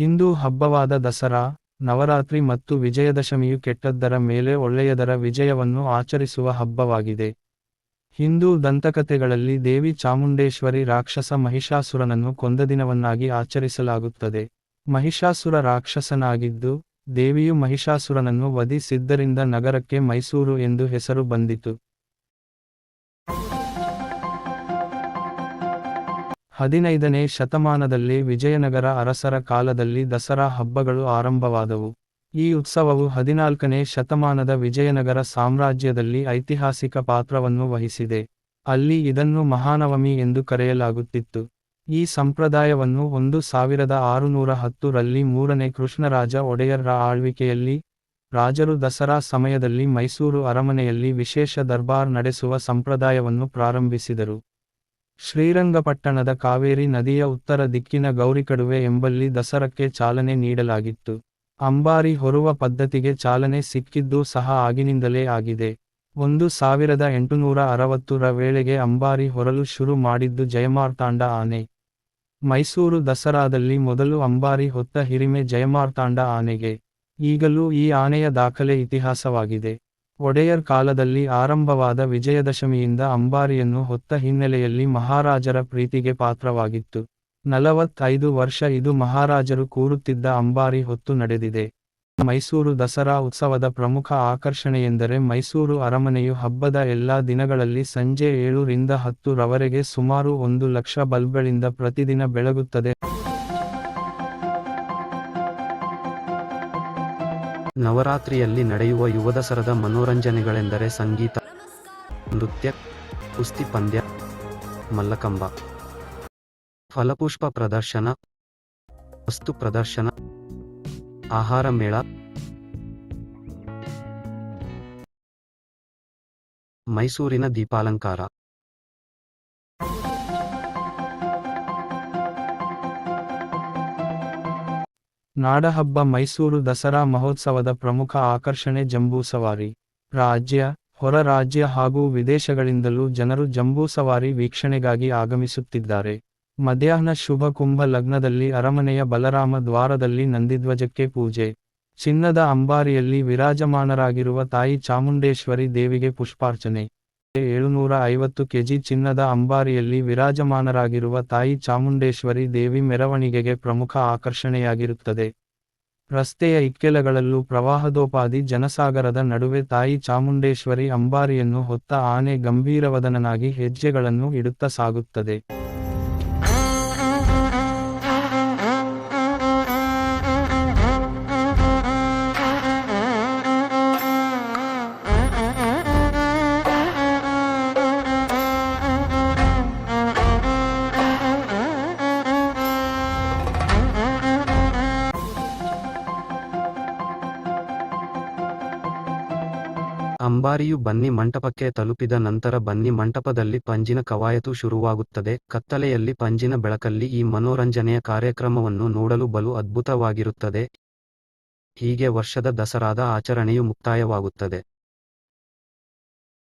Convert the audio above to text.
ಹಿಂದೂ ಹಬ್ಬವಾದ ದಸರಾ, ನವರಾತ್ರಿ ಮತ್ತು ವಿಜಯದಶಮಿಯು ಕೆಟ್ಟದ್ದರ ಮೇಲೆ ಒಳ್ಳೆಯದರ ವಿಜಯವನ್ನು ಆಚರಿಸುವ ಹಬ್ಬವಾಗಿದೆ. ಹಿಂದೂ ದಂತಕಥೆಗಳಲ್ಲಿ ದೇವಿ ಚಾಮುಂಡೇಶ್ವರಿ ರಾಕ್ಷಸ ಮಹಿಷಾಸುರನನ್ನು ಕೊಂದ ದಿನವನ್ನಾಗಿ ಆಚರಿಸಲಾಗುತ್ತದೆ. ಮಹಿಷಾಸುರ ರಾಕ್ಷಸನಾಗಿದ್ದು, ದೇವಿಯು ಮಹಿಷಾಸುರನನ್ನು ವಧಿಸಿದ್ದರಿಂದ ನಗರಕ್ಕೆ ಮೈಸೂರು ಎಂದು ಹೆಸರು ಬಂದಿತು. ಹದಿನೈದನೇ ಶತಮಾನದಲ್ಲಿ ವಿಜಯನಗರ ಅರಸರ ಕಾಲದಲ್ಲಿ ದಸರಾ ಹಬ್ಬಗಳು ಆರಂಭವಾದವು. ಈ ಉತ್ಸವವು ಹದಿನಾಲ್ಕನೇ ಶತಮಾನದ ವಿಜಯನಗರ ಸಾಮ್ರಾಜ್ಯದಲ್ಲಿ ಐತಿಹಾಸಿಕ ಪಾತ್ರವನ್ನು ವಹಿಸಿದೆ. ಅಲ್ಲಿ ಇದನ್ನು ಮಹಾನವಮಿ ಎಂದು ಕರೆಯಲಾಗುತ್ತಿತ್ತು. ಈ ಸಂಪ್ರದಾಯವನ್ನು ಒಂದು ಸಾವಿರದ ಆರುನೂರ ಹತ್ತು ರಲ್ಲಿ ಮೂರನೇ ಕೃಷ್ಣರಾಜ ಒಡೆಯರ ಆಳ್ವಿಕೆಯಲ್ಲಿ, ರಾಜರು ದಸರಾ ಸಮಯದಲ್ಲಿ ಮೈಸೂರು ಅರಮನೆಯಲ್ಲಿ ವಿಶೇಷ ದರ್ಬಾರ್ ನಡೆಸುವ ಸಂಪ್ರದಾಯವನ್ನು ಪ್ರಾರಂಭಿಸಿದರು. ಶ್ರೀರಂಗಪಟ್ಟಣದ ಕಾವೇರಿ ನದಿಯ ಉತ್ತರ ದಿಕ್ಕಿನ ಗೌರಿಕಡುವೆ ಎಂಬಲ್ಲಿ ದಸರಕ್ಕೆ ಚಾಲನೆ ನೀಡಲಾಗಿತ್ತು. ಅಂಬಾರಿ ಹೊರುವ ಪದ್ಧತಿಗೆ ಚಾಲನೆ ಸಿಕ್ಕಿದ್ದು ಸಹ ಆಗಿನಿಂದಲೇ ಆಗಿದೆ. ಒಂದು ಸಾವಿರದ ಎಂಟುನೂರ ಅರವತ್ತರ ವೇಳೆಗೆ ಅಂಬಾರಿ ಹೊರಲು ಶುರು ಮಾಡಿದ್ದು ಜಯಮಾರ್ತಾಂಡ ಆನೆ. ಮೈಸೂರು ದಸರಾದಲ್ಲಿ ಮೊದಲು ಅಂಬಾರಿ ಹೊತ್ತ ಹಿರಿಮೆ ಜಯಮಾರ್ತಾಂಡ ಆನೆಗೆ. ಈಗಲೂ ಈ ಆನೆಯ ದಾಖಲೆ ಇತಿಹಾಸವಾಗಿದೆ. ಒಡೆಯರ್ ಕಾಲದಲ್ಲಿ ಆರಂಭವಾದ ವಿಜಯದಶಮಿಯಿಂದ ಅಂಬಾರಿಯನ್ನು ಹೊತ್ತ ಹಿನ್ನೆಲೆಯಲ್ಲಿ ಮಹಾರಾಜರ ಪ್ರೀತಿಗೆ ಪಾತ್ರವಾಗಿತ್ತು. ನಲವತ್ತೈದು ವರ್ಷ ಇದು ಮಹಾರಾಜರು ಕೂರುತ್ತಿದ್ದ ಅಂಬಾರಿ ಹೊತ್ತು ನಡೆದಿದೆ. ಮೈಸೂರು ದಸರಾ ಉತ್ಸವದ ಪ್ರಮುಖ ಆಕರ್ಷಣೆಯೆಂದರೆ ಮೈಸೂರು ಅರಮನೆಯು ಹಬ್ಬದ ಎಲ್ಲಾ ದಿನಗಳಲ್ಲಿ ಸಂಜೆ ಏಳು ರಿಂದ ಹತ್ತು ರವರೆಗೆ ಸುಮಾರು ಒಂದು ಲಕ್ಷ ಬಲ್ಬ್ಗಳಿಂದ ಪ್ರತಿದಿನ ಬೆಳಗುತ್ತದೆ. ನವರಾತ್ರಿಯಲ್ಲಿ ನಡೆಯುವ ಯುವದಸರದ ಮನೋರಂಜನೆಗಳೆಂದರೆ ಸಂಗೀತ, ನೃತ್ಯ, ಕುಸ್ತಿ ಪಂದ್ಯ, ಮಲ್ಲಕಂಬ, ಫಲಪುಷ್ಪ ಪ್ರದರ್ಶನ, ವಸ್ತು ಪ್ರದರ್ಶನ, ಆಹಾರ ಮೇಳ, ಮೈಸೂರಿನ ದೀಪಾಲಂಕಾರ. ನಾಡಹಬ್ಬ ಮೈಸೂರು ದಸರಾ ಮಹೋತ್ಸವದ ಪ್ರಮುಖ ಆಕರ್ಷಣೆ ಜಂಬೂ ಸವಾರಿ. ರಾಜ್ಯ, ಹೊರ ರಾಜ್ಯ ಹಾಗೂ ವಿದೇಶಗಳಿಂದಲೂ ಜನರು ಜಂಬೂ ಸವಾರಿ ವೀಕ್ಷಣೆಗಾಗಿ ಆಗಮಿಸುತ್ತಿದ್ದಾರೆ. ಮಧ್ಯಾಹ್ನ ಶುಭ ಕುಂಭ ಲಗ್ನದಲ್ಲಿ ಅರಮನೆಯ ಬಲರಾಮ ದ್ವಾರದಲ್ಲಿ ನಂದಿಧ್ವಜಕ್ಕೆ ಪೂಜೆ. ಚಿನ್ನದ ಅಂಬಾರಿಯಲ್ಲಿ ವಿರಾಜಮಾನರಾಗಿರುವ ತಾಯಿ ಚಾಮುಂಡೇಶ್ವರಿ ದೇವಿಗೆ ಪುಷ್ಪಾರ್ಚನೆ. ಏಳುನೂರ ಐವತ್ತು ಕೆಜಿ ಚಿನ್ನದ ಅಂಬಾರಿಯಲ್ಲಿ ವಿರಾಜಮಾನರಾಗಿರುವ ತಾಯಿ ಚಾಮುಂಡೇಶ್ವರಿ ದೇವಿ ಮೆರವಣಿಗೆಗೆ ಪ್ರಮುಖ ಆಕರ್ಷಣೆಯಾಗಿರುತ್ತದೆ. ರಸ್ತೆಯ ಇಕ್ಕೆಲಗಳಲ್ಲೂ ಪ್ರವಾಹದೋಪಾದಿ ಜನಸಾಗರದ ನಡುವೆ ತಾಯಿ ಚಾಮುಂಡೇಶ್ವರಿ ಅಂಬಾರಿಯನ್ನು ಹೊತ್ತ ಆನೆ ಗಂಭೀರವದನನಾಗಿ ಹೆಜ್ಜೆಗಳನ್ನು ಇಡುತ್ತಾ ಸಾಗುತ್ತದೆ. ಅಂಬಾರಿಯು ಬನ್ನಿ ಮಂಟಪಕ್ಕೆ ತಲುಪಿದ ನಂತರ ಬನ್ನಿ ಮಂಟಪದಲ್ಲಿ ಪಂಜಿನ ಕವಾಯತು ಶುರುವಾಗುತ್ತದೆ. ಕತ್ತಲೆಯಲ್ಲಿ ಪಂಜಿನ ಬೆಳಕಲ್ಲಿ ಈ ಮನೋರಂಜನೆಯ ಕಾರ್ಯಕ್ರಮವನ್ನು ನೋಡಲು ಬಲು ಅದ್ಭುತವಾಗಿರುತ್ತದೆ. ಹೀಗೆ ವರ್ಷದ ದಸರಾದ ಆಚರಣೆಯು ಮುಕ್ತಾಯವಾಗುತ್ತದೆ.